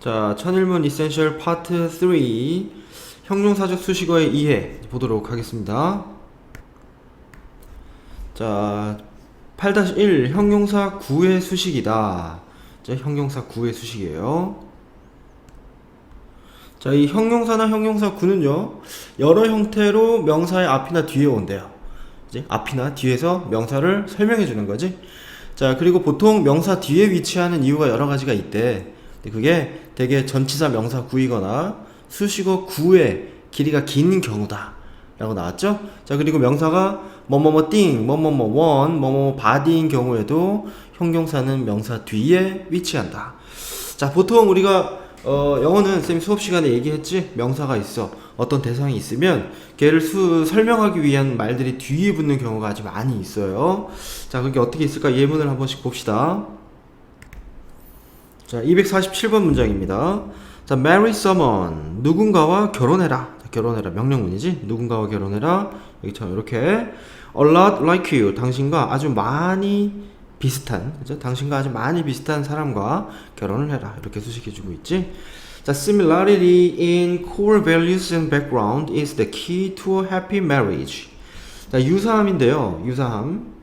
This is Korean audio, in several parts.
자, 천일문 이센셜 파트 3 형용사적 수식어의 이해 보도록 하겠습니다. 자, 8-1 형용사 구의 수식이다. 자, 형용사 구의 수식이에요. 자, 이 형용사나 형용사 구는요, 여러 형태로 명사의 앞이나 뒤에 온대요. 이제 앞이나 뒤에서 명사를 설명해 주는 거지. 자, 그리고 보통 명사 뒤에 위치하는 이유가 여러 가지가 있대. 근데 그게 대개 전치사 명사 구이거나 수식어 구의 길이가 긴 경우다. 라고 나왔죠? 자, 그리고 명사가 뭐뭐뭐 띵, 뭐뭐뭐 원, 뭐뭐뭐 바디인 경우에도 형용사는 명사 뒤에 위치한다. 자, 보통 우리가 어, 영어는 쌤이 수업 시간에 얘기했지? 명사가 있어. 어떤 대상이 있으면 걔를 수, 설명하기 위한 말들이 뒤에 붙는 경우가 아주 많이 있어요. 자, 그게 어떻게 있을까? 예문을 한 번씩 봅시다. 자, 247번 문장입니다. 자, marry someone. 누군가와 결혼해라. 자, 결혼해라. 명령문이지? 누군가와 결혼해라. 여기처럼 이렇게 a lot like you. 당신과 아주 많이 비슷한, 그죠? 당신과 아주 많이 비슷한 사람과 결혼을 해라. 이렇게 수식해주고 있지? 자, similarity in core values and background is the key to a happy marriage. 자, 유사함인데요. 유사함.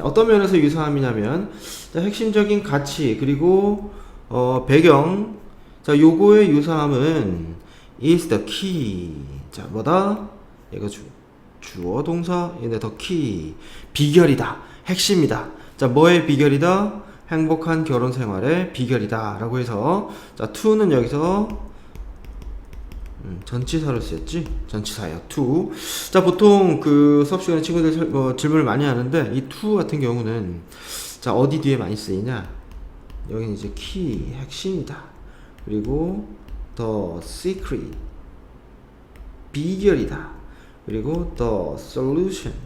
자, 어떤 면에서 유사함이냐면 자, 핵심적인 가치 그리고 어, 배경. 자 요거의 유사함은 is the key. 자 뭐다? 얘가 주, 주어 동사 얘네 더 key. 비결이다. 핵심이다. 자 뭐의 비결이다? 행복한 결혼 생활의 비결이다. 라고 해서 자 to는 여기서 음, 전치사로 쓰였지? 전치사예요. to. 자, 보통 그 수업 시간에 친구들 설- 뭐 질문을 많이 하는데 이 to 같은 경우는 자, 어디 뒤에 많이 쓰이냐? 여기는 이제 key, 핵심이다. 그리고 the secret, 비결이다. 그리고 the solution,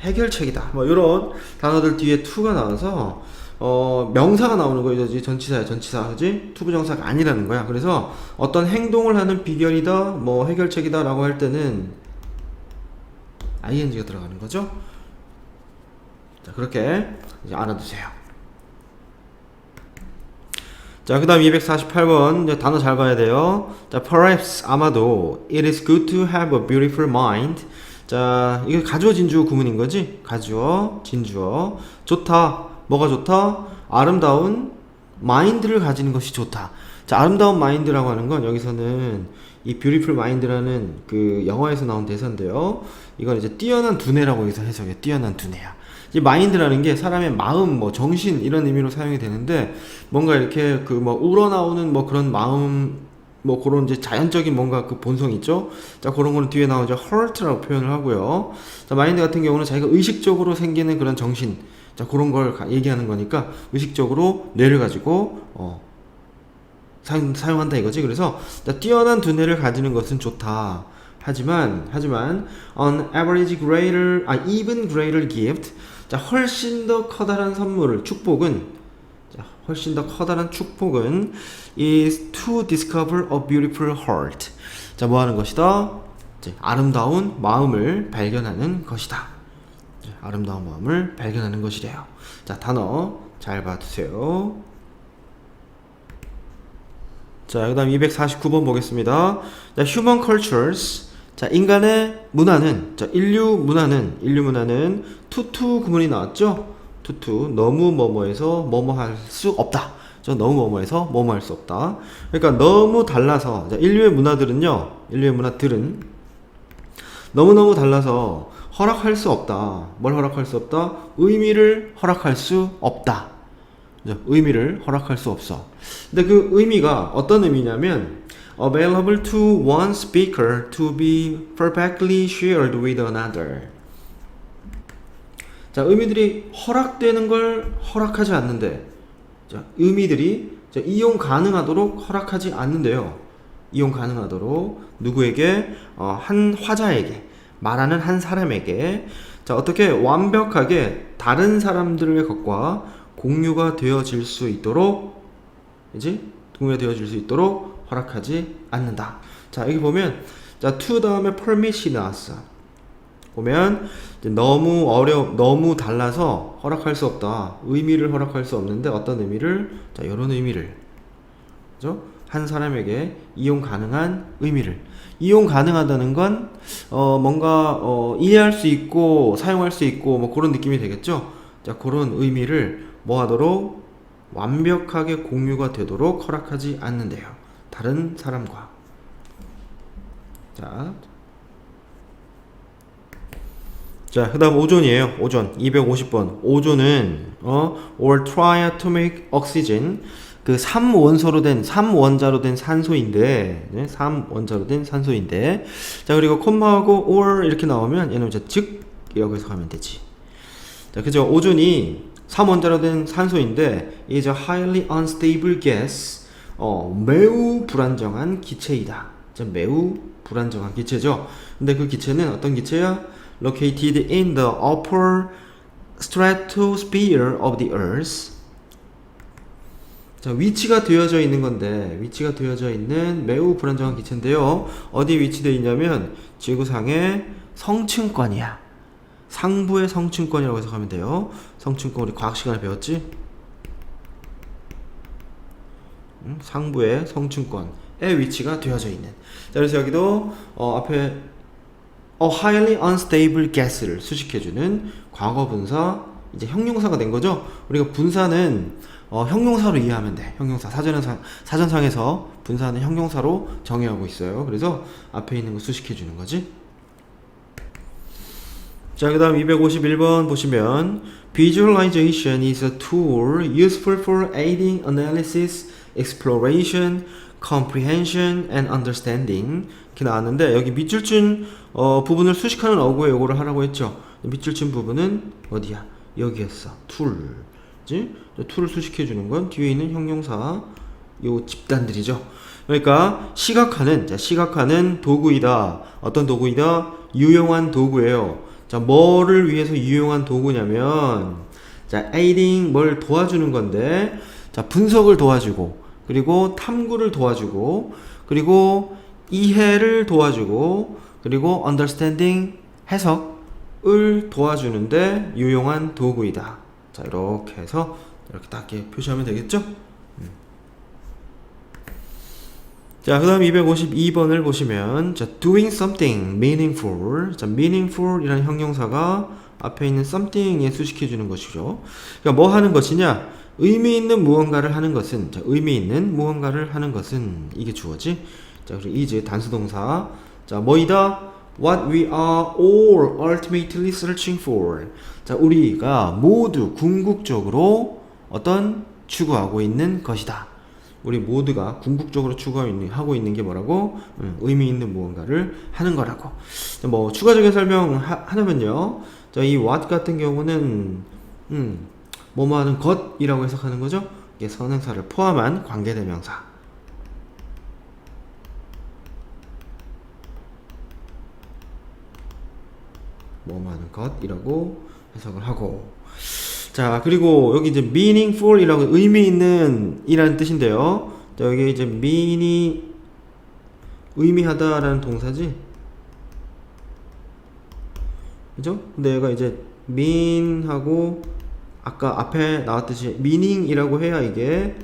해결책이다. 뭐 이런 단어들 뒤에 to가 나와서 어, 명사가 나오는. 이제 전치사야, 전치사. 그지? 투부정사가 아니라는 거야. 그래서 어떤 행동을 하는 비결이다, 뭐 해결책이다 라고 할 때는 ing가 들어가는 거죠. 자, 그렇게 이제 알아두세요. 자, 그 다음 248번. 이제 단어 잘 봐야 돼요. 자, perhaps, 아마도, it is good to have a beautiful mind. 자, 이게 가주어 진주어 구문인 거지? 가주어, 진주어. 좋다. 뭐가 좋다? 아름다운 마인드를 가지는 것이 좋다. 자, 아름다운 마인드라고 하는 건 여기서는 이 beautiful mind라는 그 영화에서 나온 대사인데요. 이건 이제 뛰어난 두뇌라고 여기서 해석해. 뛰어난 두뇌야. 이 마인드라는 게 사람의 마음, 뭐 정신 이런 의미로 사용이 되는데 뭔가 이렇게 그 뭐 우러나오는 뭐 그런 마음 뭐 그런 이제 자연적인 뭔가 그 본성 있죠. 자 그런 거는 뒤에 나오죠. heart라고 표현을 하고요. 자 마인드 같은 경우는 자기가 의식적으로 생기는 그런 정신, 자 그런 걸 가- 얘기하는 거니까 의식적으로 뇌를 가지고 어 사용, 사용한다 이거지. 그래서 자, 뛰어난 두뇌를 가지는 것은 좋다. 하지만 하지만 on average greater 아 even greater gift 자 훨씬 더 커다란 선물을 축복은 자 훨씬 더 커다란 축복은 is to discover a beautiful heart 자 뭐 하는 것이다 아름다운 마음을 발견하는 것이다 자, 아름다운 마음을 발견하는 것이래요 자 단어 잘 봐두세요 자, 그 다음 249번 보겠습니다. 자, human cultures. 자, 인간의 문화는, 자, 인류 문화는, 인류 문화는 투투 구문이 나왔죠? 투투. 너무 뭐뭐해서 뭐뭐 할 수 없다. 저 너무 뭐뭐해서 뭐뭐 할 수 없다. 그러니까 너무 달라서, 자, 인류의 문화들은요, 인류의 문화들은 너무너무 달라서 허락할 수 없다. 뭘 허락할 수 없다? 의미를 허락할 수 없다. 의미를 허락할 수 없어. 근데 그 의미가 어떤 의미냐면 available to one speaker to be perfectly shared with another. 자, 의미들이 허락되는 걸 허락하지 않는데 자, 의미들이 자, 이용 가능하도록 허락하지 않는데요. 이용 가능하도록 누구에게 어, 한 화자에게 말하는 한 사람에게 자 어떻게 완벽하게 다른 사람들의 것과 공유가 되어질 수 있도록 이제 공유가 되어질 수 있도록 허락하지 않는다. 자 여기 보면 자 to 다음에 permit이 나왔어. 보면 너무 어려 너무 달라서 허락할 수 없다. 의미를 허락할 수 없는데 어떤 의미를 자 이런 의미를 그죠? 한 사람에게 이용 가능한 의미를 이용 가능하다는 건 어, 뭔가 어, 이해할 수 있고 사용할 수 있고 뭐 그런 느낌이 되겠죠. 자 그런 의미를 뭐 하도록 완벽하게 공유가 되도록 허락하지 않는데요. 다른 사람과 자. 자, 그 다음 오존이에요. 오존 250번. 오존은 어 or try to make oxygen 그 3원소로 된 3원자로 된 산소인데 네, 3원자로 된 산소인데 자 그리고 콤마하고 or 이렇게 나오면 얘는 이제 즉이라고 해석하면 되지. 자 그죠? 오존이 3원자로 된 산소인데 a highly unstable gas 어 매우 불안정한 기체이다. 자, 매우 불안정한 기체죠? 근데 그 기체는 어떤 기체야? located in the upper stratosphere of the earth 자, 위치가 되어져 있는 건데, 위치가 되어져 있는 매우 불안정한 기체인데요. 어디 위치되어 있냐면, 지구상의 성층권이야. 상부의 성층권이라고 해석하면 돼요. 성층권, 우리 과학 시간에 배웠지? 음, 상부의 성층권의 위치가 되어져 있는. 자, 그래서 여기도, 어, 앞에, a highly unstable gas를 수식해주는 과거 분사, 이제 형용사가 된 거죠? 우리가 분사는 어, 형용사로 이해하면 돼. 형용사. 사전상, 사전상에서 분사는 형용사로 정의하고 있어요. 그래서 앞에 있는 거 수식해 주는 거지. 자, 그 다음 251번 보시면 Visualization is a tool useful for aiding analysis, exploration, comprehension, and understanding 이렇게 나왔는데 여기 밑줄 친 어, 부분을 수식하는 어구에 요거를 하라고 했죠. 밑줄 친 부분은 어디야? 여기였어. 툴. 지 툴을 수식해 주는 건 뒤에 있는 형용사 요 집단들이죠. 그러니까 시각화는 자, 시각화는 도구이다. 어떤 도구이다? 유용한 도구예요. 자, 뭐를 위해서 유용한 도구냐면 자, aiding 뭘 도와주는 건데 자, 분석을 도와주고 그리고 탐구를 도와주고 그리고 이해를 도와주고 그리고 understanding 해석을 도와주는데 유용한 도구이다. 자 이렇게 해서 이렇게 딱 이렇게 표시하면 되겠죠? 음. 자, 그 다음 252번을 보시면, 자, doing something meaningful. 자, meaningful 이라는 형용사가 앞에 있는 something에 수식해주는 것이죠. 그러니까 뭐 하는 것이냐? 의미 있는 무언가를 하는 것은, 자, 의미 있는 무언가를 하는 것은, 이게 주어지. 자, 그리고 이제 단수동사. 자, 뭐이다? What we are all ultimately searching for. 자, 우리가 모두 궁극적으로 어떤 추구하고 있는 것이다. 우리 모두가 궁극적으로 추구하고 있는, 하고 있는 게 뭐라고? 음, 의미 있는 무언가를 하는 거라고. 자, 뭐, 추가적인 설명 하, 하냐면요. 자, 이 what 같은 경우는, 음, 뭐뭐 하는 것이라고 해석하는 거죠? 이게 선행사를 포함한 관계대명사. 뭐뭐 하는 것이라고 해석을 하고. 자 그리고 여기 이제 meaningful이라고 의미 있는 이라는 뜻인데요. 자 여기 이제 meaning 의미하다라는 동사지? 그죠? 근데 얘가 이제 mean하고 아까 앞에 나왔듯이 meaning이라고 해야 이게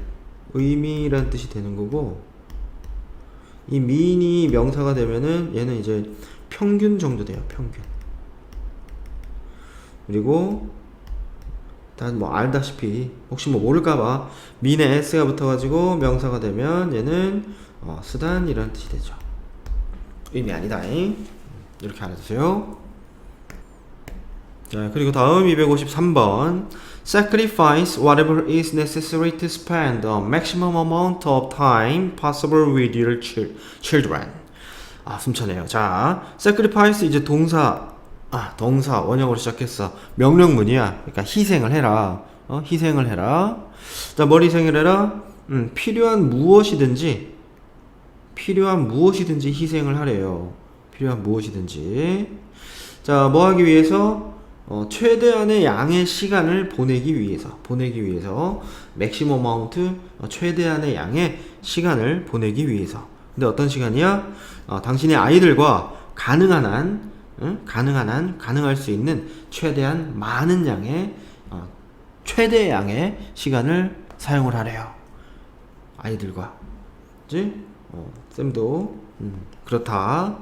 의미라는 뜻이 되는 거고 이 mean이 명사가 되면은 얘는 이제 평균 정도 돼요 평균 그리고 다뭐 알다시피 혹시 뭐 모를까봐 민에 s가 붙어가지고 명사가 되면 얘는 어, 수단이라는 뜻이 되죠. 의미 아니다. 이렇게 알아두세요. 자 그리고 다음 253번 Sacrifice whatever is necessary to spend the maximum amount of time possible with your children. 아 숨차네요. 자 sacrifice 이제 동사 아, 동사 원형으로 시작했어. 명령문이야. 그러니까 희생을 해라. 어, 희생을 해라. 자, 뭘 희생을 해라? 음, 필요한 무엇이든지 필요한 무엇이든지 희생을 하래요. 필요한 무엇이든지. 자, 뭐 하기 위해서? 어, 최대한의 양의 시간을 보내기 위해서, 보내기 위해서, 맥시멈 마운트, 어, 최대한의 양의 시간을 보내기 위해서. 근데 어떤 시간이야? 어, 당신의 아이들과 가능한 한 응? 가능한 한 가능할 수 있는 최대한 많은 양의 어, 최대 양의 시간을 사용을 하래요. 아이들과, 그지? 어, 쌤도 음, 그렇다.